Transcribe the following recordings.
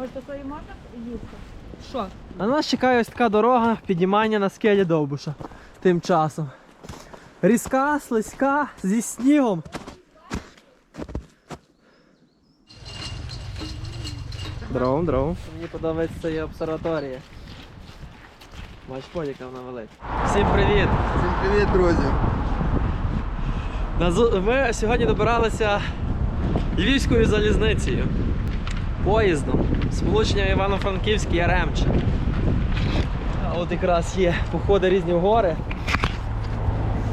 Може, такої можна їсти? Що? На нас чекає ось така дорога піднімання на скелі Довбуша. Тим часом. Різка, слизька, зі снігом. Дров, дров. Мені подобається ця обсерваторія. Бач, подяка вона велика. Всім привіт! Всім привіт, друзі! Ми сьогодні добиралися Львівською залізницею. Поїздом. Сполучення Івано-Франківськ Яремче. А от якраз є походи різні в гори.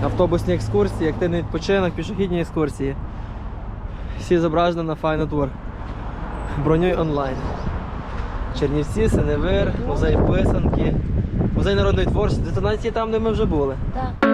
Автобусні екскурсії, активний відпочинок, пішохідні екскурсії. Всі зображені на Файна Тур. Бронюй онлайн. Чернівці, Синевир, музей писанки, музей народної творчості. Детонації там, де ми вже були. Так.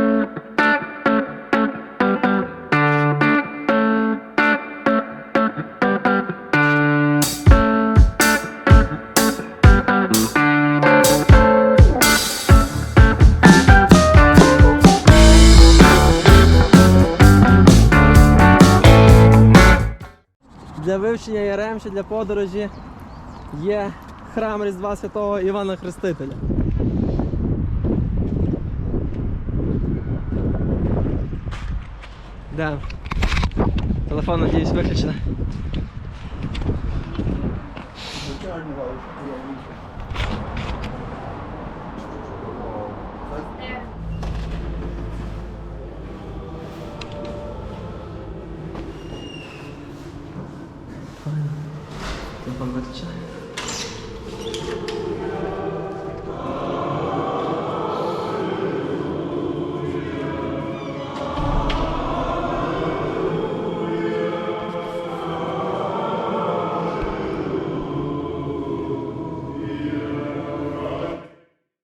Яремча, для подорожі є храм Різдва Святого Івана Хрестителя. Да. Телефон, надіюсь, виключений. Телефон виключений.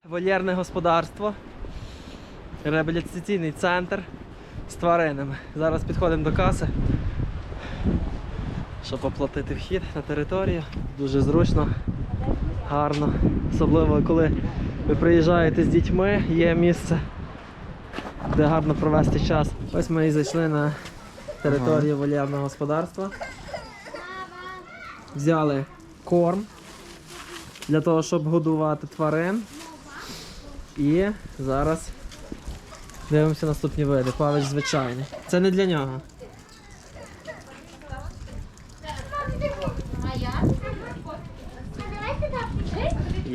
Вольєрне господарство, реабілітаційний центр з тваринами. Зараз підходимо до каси, щоб оплатити вхід на територію. Дуже зручно, гарно. Особливо коли ви приїжджаєте з дітьми, є місце, де гарно провести час. Ось ми і зайшли на територію вольєрного господарства. Взяли корм для того, щоб годувати тварин. І зараз дивимося наступні види. Павич звичайний. Це не для нього.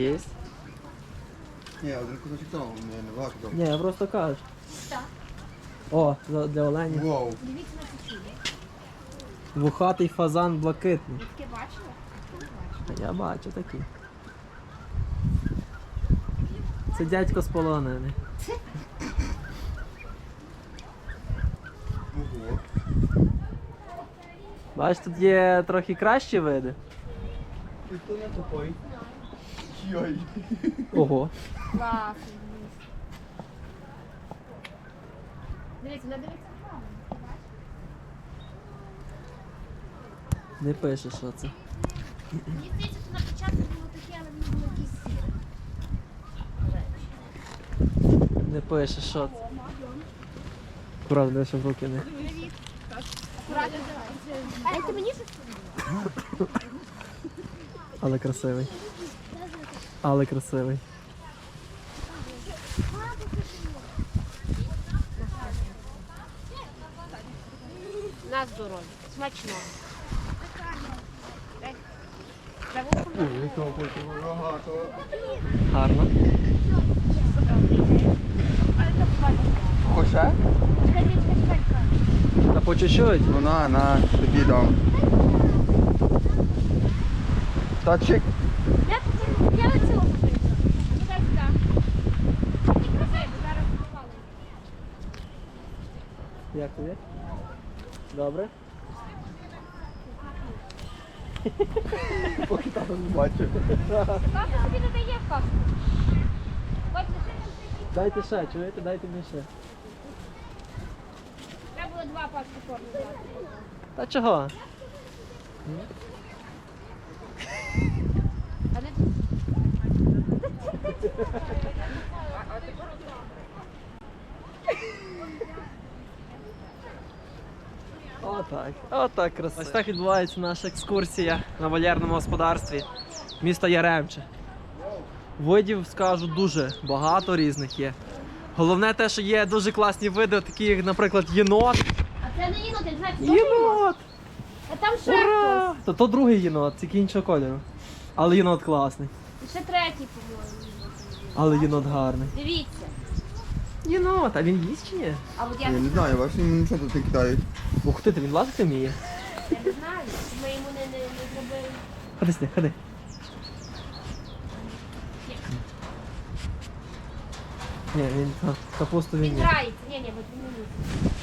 Є. Ні, один кусочок того, не, не важко. Ні, я просто кажу. О, за- для оленів. Вау. Вухатий фазан блакитний. Таке бачила? А Я бачу такі. Це дядько з полонини. Ого. Бач, тут є трохи кращі види. І не тупой? Йой. Ого. Класно. Дивіться, не дивіться правильно. Не пише, що це. Мені здається, що на початку було таке, але воно було якесь сіре. Не пише, що це. Правда, що в руки не. Акуратно давай. Дайте мені щось. Але красивий. Але красивий. На здоров'я. Смачно. Гарно. Хоше? Та по чуть-чуть. Ну на, тобі дам. Точик. Я тут я на цілому хочу. Ну дай сюди. І красиво, зараз попали. Як? Добре? Поки там не бачу. Папа собі не дає в каску. Дайте ще, чуєте? Дайте мені ще. Треба було два пачки корму взяти. Та чого? А не Отак. Отак красиво. Ось так відбувається наша екскурсія на вольєрному господарстві. міста Яремче. Видів, скажу, дуже багато різних є. Головне те, що є дуже класні види, такі як, наприклад, єнот. А це не єнот, я не знаю, це єнот. Єнот! А там ще Ура! хтось. То, то другий єнот, тільки іншого кольору. Але єнот класний. І ще третій, по-моєму. Але єнот гарний. Дивіться. Єнот, а він їсть чи ні? А от Я я, не знаю, бачиш, йому нічого тут не кидають. Ух ти, ти він лазити вміє. я не знаю, ми йому не, не, не зробили. Ходи сюди, ходи. Ні, він та, капусту він Він ні. грається. Ні, ні, от він не їсть.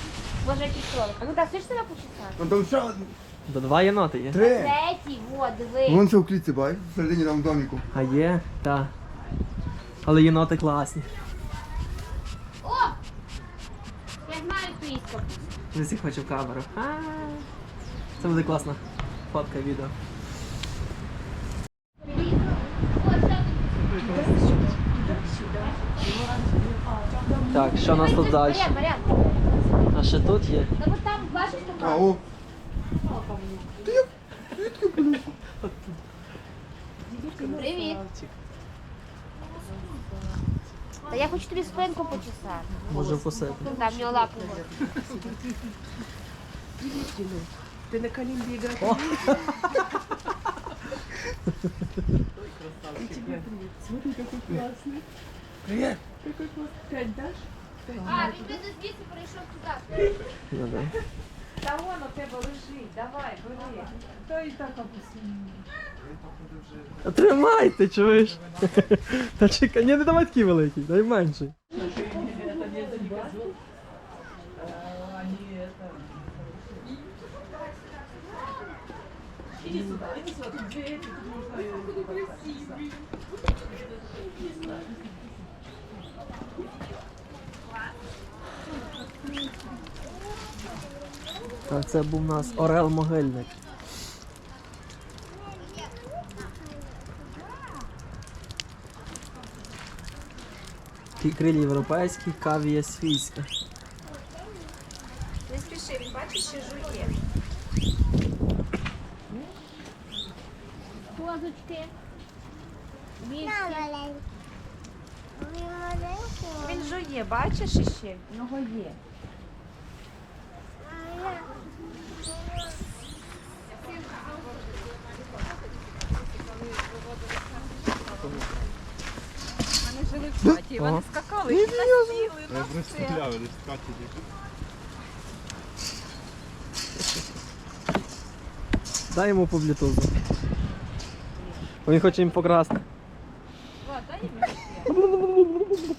Боже, який кролик. А ну так, хочеш себе почесати? Вон там ще один. До два єноти є. Три. Третій, от, диви. Вон ще в клітці, бачиш, всередині там в доміку. А є, так. Але єноти класні. О! Я іскорку. Він всіх хоче в камеру. А, Це буде класна фотка відео. Так, що у нас тут далі? А ще тут є. Та там, бачиш, там. о, Привіт. Та я хочу тобі спинку почесати. Може вкусити. Там в нього лапу. Ты на колимбе играешь? И тебе привет. Смотри, какой классный. привіт. Какой классный. Пять дашь? А, він буде звідси перейшов туди. Ну, да. Та вон у тебе лежить, давай, бери. Та і так опустимо. А Тримай, ти чуєш? Та чекай, ні, не давай такий великий, дай менший. Иди сюда, иди сюда, тут две эти, тут можно ее А це був у нас Орел Могильник. Крилі європейські, кавія свійська. Не спіши, він бачиш, що жує. Козочки. Він жує, бачиш іще? В нього є. Жили в хаті, вони скакали, і насіли на все. десь. Дай йому по блютузу. Він хоче їм покрасти. О, дай їм ще. Вони не голодні.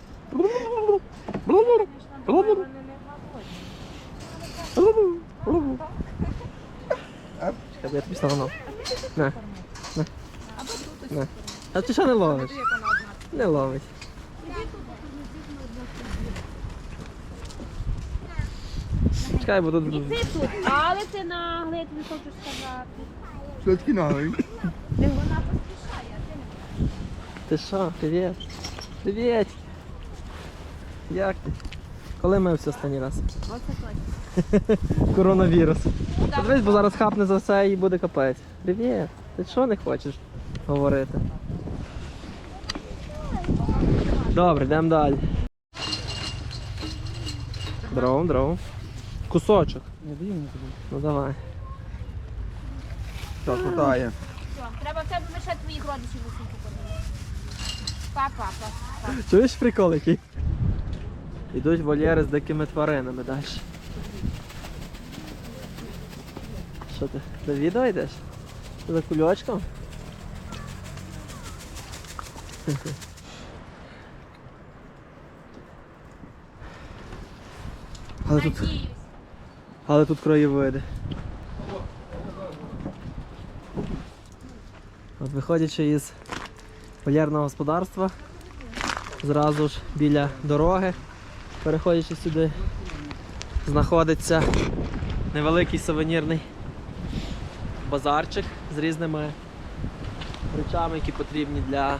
Я тобі стану. На. На. На. А ти що не ловиш? Не ловить. Чекай, бо тут. І ти тут, але ти наглий, я тобі хочу сказати. Що такі наглий? Вона поспішає, а ти не Ти що, привіт? Привіт! Як ти? Коли мився останній раз? Оце. Коронавірус. Подивись, бо зараз хапне за все і буде капець. Привіт! Ти що не хочеш говорити? Добре, йдемо далі. Дров, дров. Кусочок. Ну давай. Що хватає? Все, треба в тебе ми ще твоїх родичів усіх подивитися. Папа, папа. Чуєш прикол який? Ідуть вольєри з дикими тваринами далі. Що ти? До відео йдеш? За кульочком? Але тут, Надіюсь. Але тут краєвиди. От виходячи із вольєрного господарства, зразу ж біля дороги, переходячи сюди, знаходиться невеликий сувенірний базарчик з різними речами, які потрібні для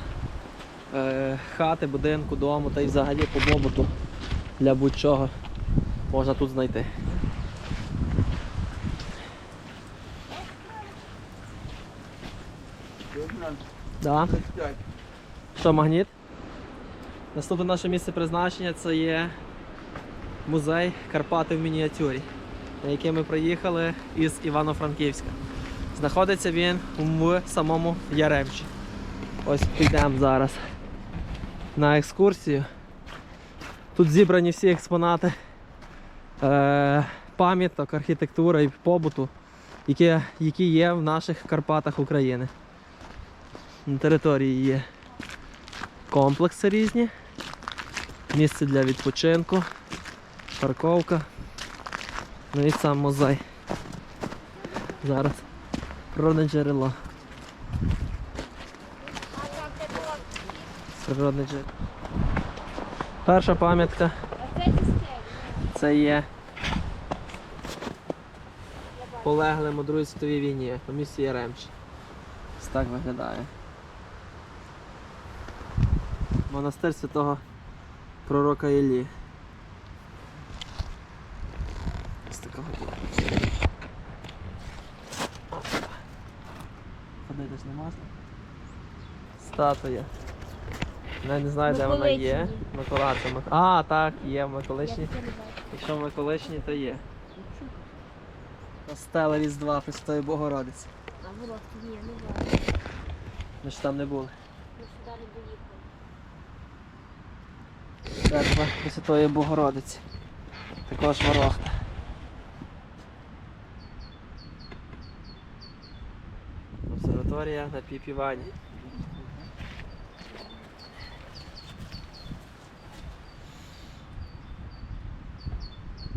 е, хати, будинку, дому та й взагалі побуту для будь-чого можна тут знайти. Да? 35. Що, магніт? Наступне наше місце призначення це є музей Карпати в мініатюрі, на який ми приїхали із Івано-Франківська. Знаходиться він в самому Яремчі. Ось підемо зараз на екскурсію. Тут зібрані всі експонати е, пам'яток, архітектури і побуту, які є в наших Карпатах України. На території є комплекси різні, місце для відпочинку, парковка, ну і сам музей. Зараз природне джерело. Природне джерело. Перша пам'ятка це є полеглим у Другій світовій війні у місті Яремчі. Ось так виглядає. Монастир святого пророка Іллі. Ось така година. Ходити ж не можна. Статуя. Я не знаю, де вона є. Микола, це Мик- А, так, є в Миколичні. Якщо ми колишні, то є. Стела Різдва Пресвятої Богородиці. А було ні, не бачу. Ми ж там не були. Ми сюди не доїхали. Церква Пресвятої Богородиці. Також ворохта. Обсерваторія на Піпівані.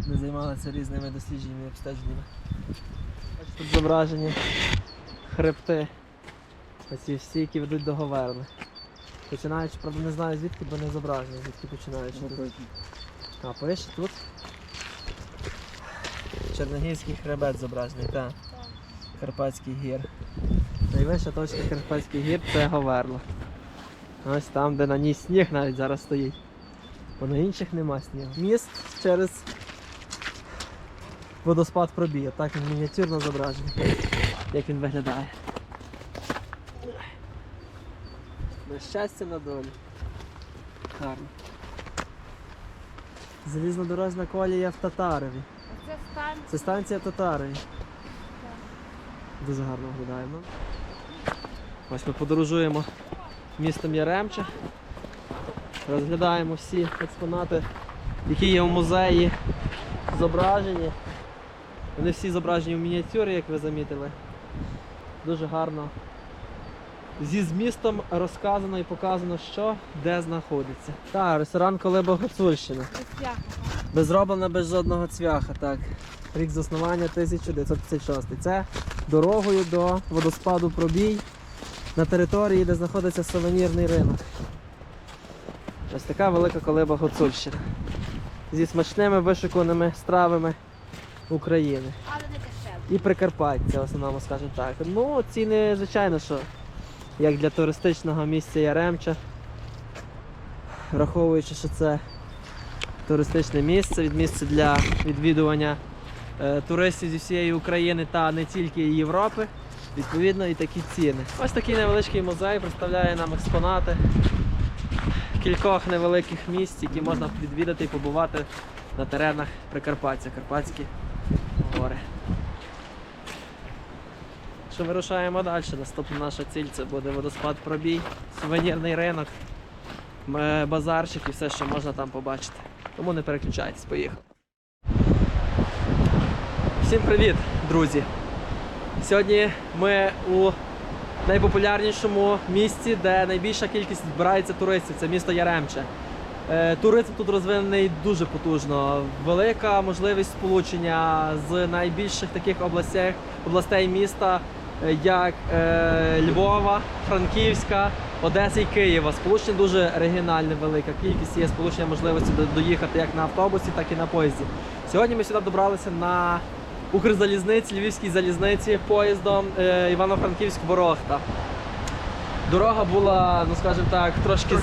Ми займалися різними дослідженнями і обстеженнями. Тут зображені хребти. Оці всі, які ведуть до Говерни. Починаючи, правда, не знаю звідки, бо не зображені, звідки починаючи. тут. А, пише тут. Черногірський хребет зображений, так. Карпатський гір. Найвища точка Карпатських гір це Говерло. Ось там, де на ній сніг навіть зараз стоїть. Бо на інших нема снігу. Міст через водоспад пробіє. Так він мініатюрно зображений. Як він виглядає. На щастя на долі. Гарно. Залізнодорожна колія в Татарові. Оце станція. Це станція Татарові. Дуже гарно виглядаємо. Ось ми подорожуємо містом Яремче. Розглядаємо всі експонати, які є в музеї, зображені. Вони всі зображені в мініатюрі, як ви замітили. Дуже гарно. Зі змістом розказано і показано, що де знаходиться. Так, ресторан Колиба Гуцульщина. Ось Безроблена без жодного цвяха, так. Рік заснування 1956. Це дорогою до водоспаду Пробій на території, де знаходиться сувенірний ринок. Ось така велика колиба Гуцульщина. Зі смачними вишиканими стравами України. Але не дешево. І Прикарпаття, в основному, скажімо так. Ну, ціни, звичайно, що як для туристичного місця Яремча, враховуючи, що це туристичне місце, місце для відвідування е, туристів зі всієї України та не тільки Європи. Відповідно, і такі ціни. Ось такий невеличкий музей представляє нам експонати кількох невеликих місць, які можна відвідати і побувати на теренах Прикарпаття, Карпатські гори. Що вирушаємо далі. Наступна наша ціль це буде водоспад пробій, сувенірний ринок, базарчик і все, що можна там побачити. Тому не переключайтесь, поїхали. Всім привіт, друзі! Сьогодні ми у найпопулярнішому місці, де найбільша кількість збирається туристів. Це місто Яремче. Е, Туризм тут розвинений дуже потужно. Велика можливість сполучення з найбільших таких областей, областей міста, е, як е, Львова, Франківська, Одеса і Києва. Сполучення дуже регіональне, велика кількість є сполучення можливості до- доїхати як на автобусі, так і на поїзді. Сьогодні ми сюди добралися на Укрзалізниці, Львівській залізниці поїздом е, Івано-Франківськ-Ворохта. Дорога була, ну скажімо так, трошки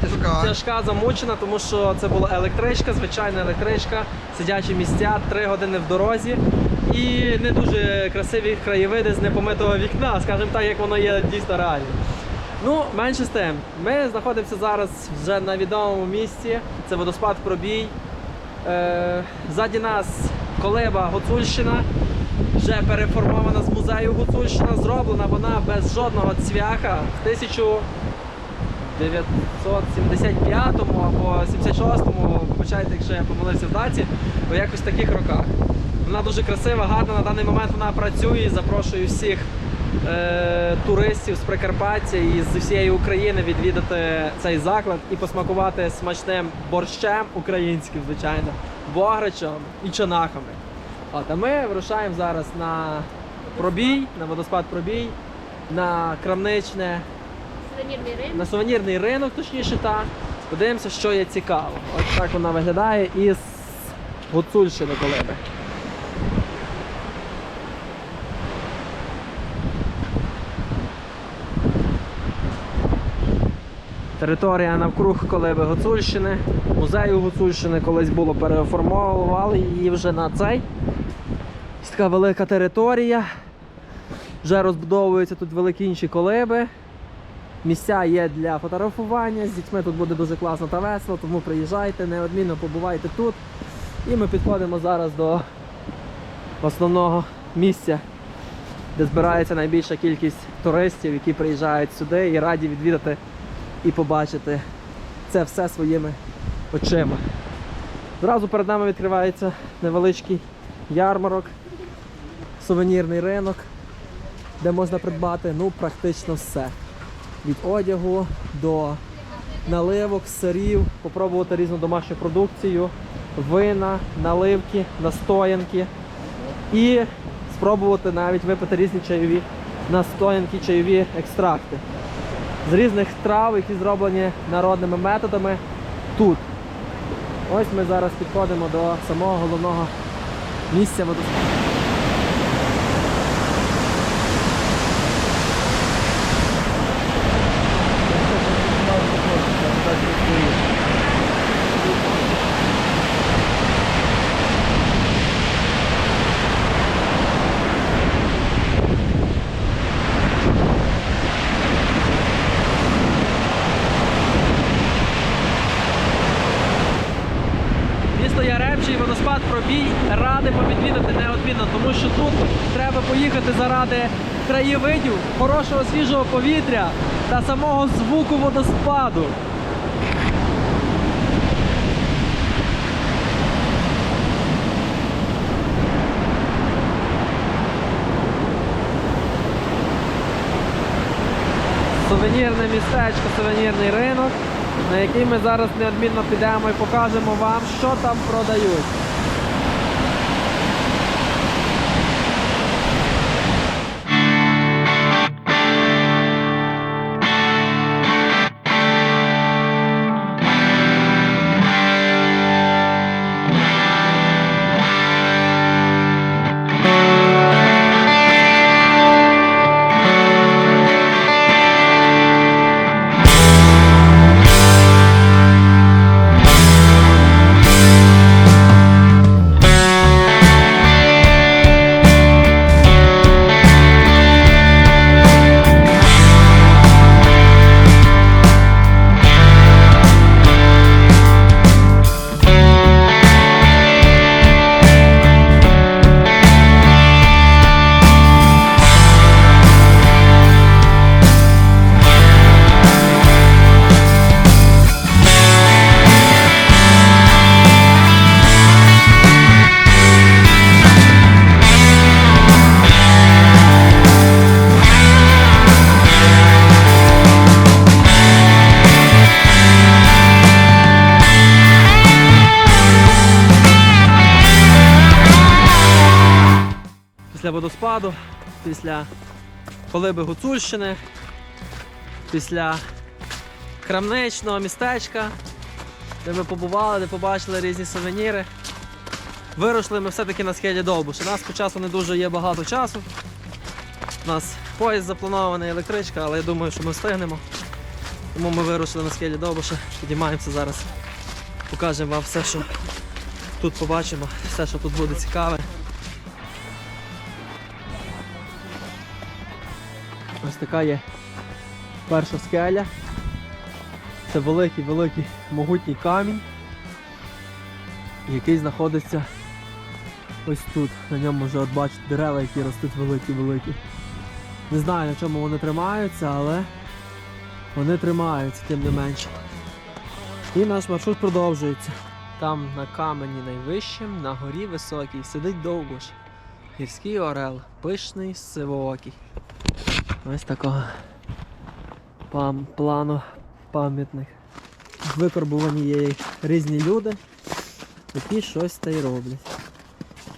тяжка. тяжка, замучена, тому що це була електричка, звичайна електричка, сидячі місця, три години в дорозі. І не дуже красиві краєвиди з непомитого вікна, скажімо так, як воно є дійсно реально. Ну, менше з тим. Ми знаходимося зараз вже на відомому місці. Це водоспад Пробій. Е, ззаді нас колиба Гуцульщина. Вже переформована з музею Гуцульщина. Зроблена вона без жодного цвяха в 1975 або 76-му, вибачайте, якщо я помилився в даті, у якось таких роках. Вона дуже красива, гарна. На даний момент вона працює і запрошую всіх е, туристів з Прикарпаття і з усієї України відвідати цей заклад і посмакувати смачним борщем українським, звичайно, бограчем і чанахами. От, а ми вирушаємо зараз на пробій, на водоспад пробій, на крамничне, Сувенірний ринок. на сувенірний ринок, точніше, та подивимося, що є цікаво. Ось так вона виглядає із Гуцульщини колиби. Територія навкруг колиби Гуцульщини, музею Гуцульщини колись було переформовували її вже на цей. Ось така велика територія. Вже розбудовуються тут великі інші колиби. Місця є для фотографування. З дітьми тут буде дуже класно та весело, тому приїжджайте, неодмінно побувайте тут. І ми підходимо зараз до основного місця, де збирається найбільша кількість туристів, які приїжджають сюди і раді відвідати і побачити це все своїми очима. Зразу перед нами відкривається невеличкий ярмарок, сувенірний ринок, де можна придбати ну, практично все. Від одягу до наливок, сирів, попробувати різну домашню продукцію, вина, наливки, настоянки і спробувати навіть випити різні чайові настоянки, чайові екстракти з різних трав, які зроблені народними методами тут. Ось ми зараз підходимо до самого головного місця водоспаду. Місто Яремче і водоспад Пробій радимо відвідати неодмінно, тому що тут треба поїхати заради краєвидів, хорошого свіжого повітря та самого звуку водоспаду. Сувенірне містечко, сувенірний ринок, на який ми зараз неодмінно підемо і покажемо вам, що там продають. Після колиби Гуцульщини, після крамничного містечка, де ми побували, де побачили різні сувеніри. Вирушили ми все-таки на схилі Довбуш. У нас по не дуже є багато часу. У нас поїзд запланований, електричка, але я думаю, що ми встигнемо. Тому ми вирушили на схилі Довбуша, підіймаємося зараз. Покажемо вам все, що тут побачимо, все, що тут буде цікаве. Ось така є Перша скеля. Це великий, великий могутній камінь, який знаходиться ось тут. На ньому вже от бачите дерева, які ростуть великі-великі. Не знаю на чому вони тримаються, але вони тримаються, тим не менше. І наш маршрут продовжується. Там на камені найвищим, на горі високій, сидить довбуш. Гірський орел, пишний, сивоокий. Ось такого пам, плану пам'ятник. Викорбувані є різні люди, які щось та й роблять.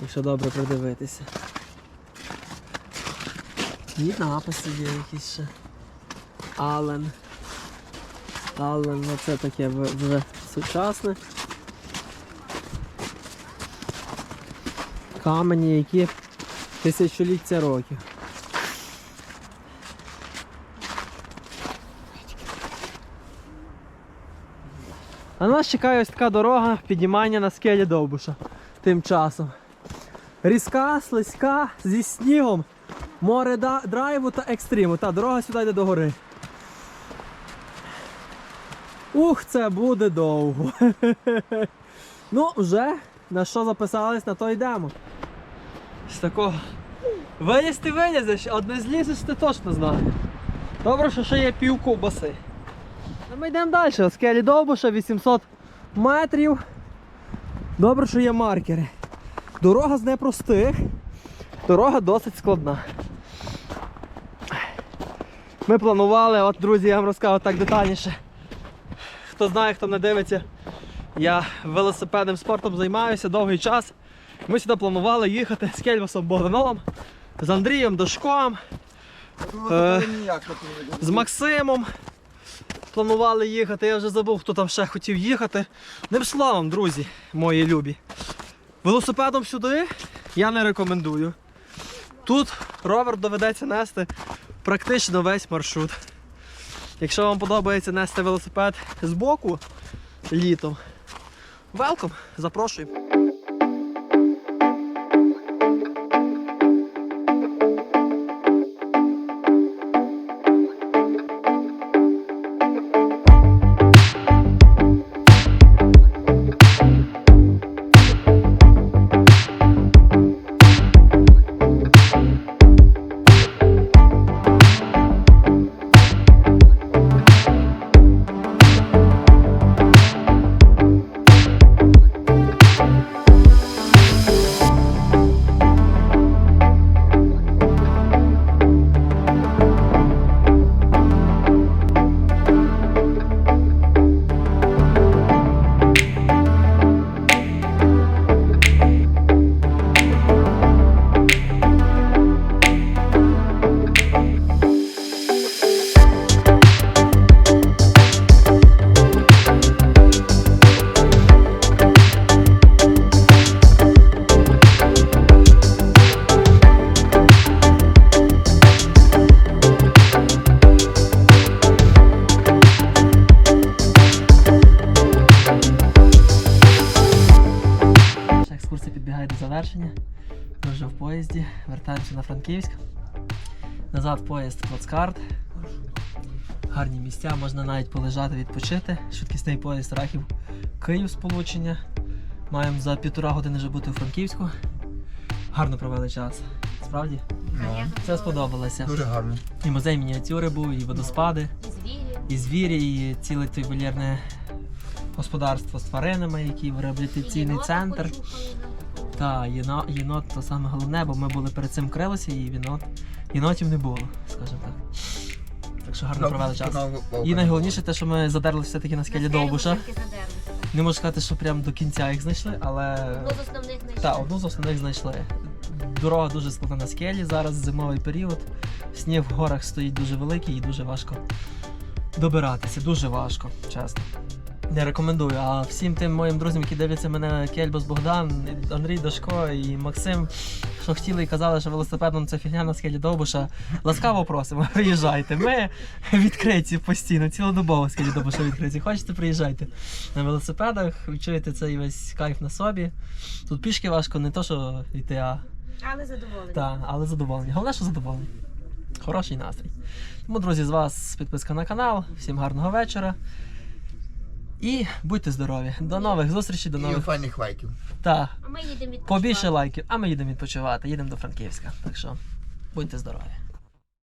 Якщо добре придивитися. І написи є якісь ще. Ален. Ален, ну це таке вже сучасне. Камені, які тисячоліття років. Нас чекає ось така дорога піднімання на скелі Довбуша тим часом. Різка, слизька, зі снігом, море драйву та екстриму. Та дорога сюди йде до гори. Ух, це буде довго. ну, вже на що записались, на то йдемо. З такого. Вилізти вилізеш, одне злізеш, ти точно знаєш. Добре, що ще є пів ковбаси. Ну, Ми йдемо далі. Скелі Довбуша 800 метрів. Добре, що є маркери. Дорога з непростих. Дорога досить складна. Ми планували, от друзі, я вам розказав так детальніше. Хто знає, хто не дивиться, я велосипедним спортом займаюся довгий час. Ми сюди планували їхати з Кельвасом Богдановим, з Андрієм Дашком, Е, з Максимом. Планували їхати, я вже забув, хто там ще хотів їхати. Ним словом, друзі, мої любі. Велосипедом сюди я не рекомендую. Тут ровер доведеться нести практично весь маршрут. Якщо вам подобається нести велосипед з боку літом, велком, запрошую. Завершення. Ми вже в поїзді, вертаємося на Франківськ. Назад поїзд Плацкарт. Гарні місця, можна навіть полежати, відпочити. Швидкісний поїзд Рахів Київ сполучення. Маємо за півтора години вже бути у Франківську. Гарно провели час. Справді? Все сподобалося. Дуже гарно. І музей мініатюри був, і водоспади, і звірі, і ціле той вольєрне господарство з тваринами, який реабілітаційний Єнота центр. Так, єно, єнот то саме головне, бо ми були перед цим в Крилосі і єнот, єнотів не було, скажімо так. Так що гарно провели час. І найголовніше те, що ми задерлися все-таки на скелі скелі Довбуша. Не можу сказати, що прям до кінця їх знайшли, але Одну з основних знайшли. так, одну з основних знайшли. Дорога дуже складна на скелі, зараз зимовий період. Сніг в горах стоїть дуже великий і дуже важко добиратися. Дуже важко, чесно. Не рекомендую. А всім тим моїм друзям, які дивляться мене Кельбос Богдан, Андрій Дашко і Максим, що хотіли і казали, що велосипедом це фігня на скелі Довбуша. Ласкаво просимо, приїжджайте. Ми відкриті постійно, цілодобово скелі Довбуша відкриті. Хочете, приїжджайте на велосипедах, відчуєте цей весь кайф на собі. Тут пішки важко, не то, що йти, а Але задоволені. та, але задоволені. Головне, що задоволені. хороший настрій. Тому, друзі, з вас підписка на канал. Всім гарного вечора. І будьте здорові. До нових зустрічей, до І нових. файних лайків. Та, А ми їдемо відпочивати. побільше лайків, а ми їдемо відпочивати, їдемо до Франківська. Так що будьте здорові.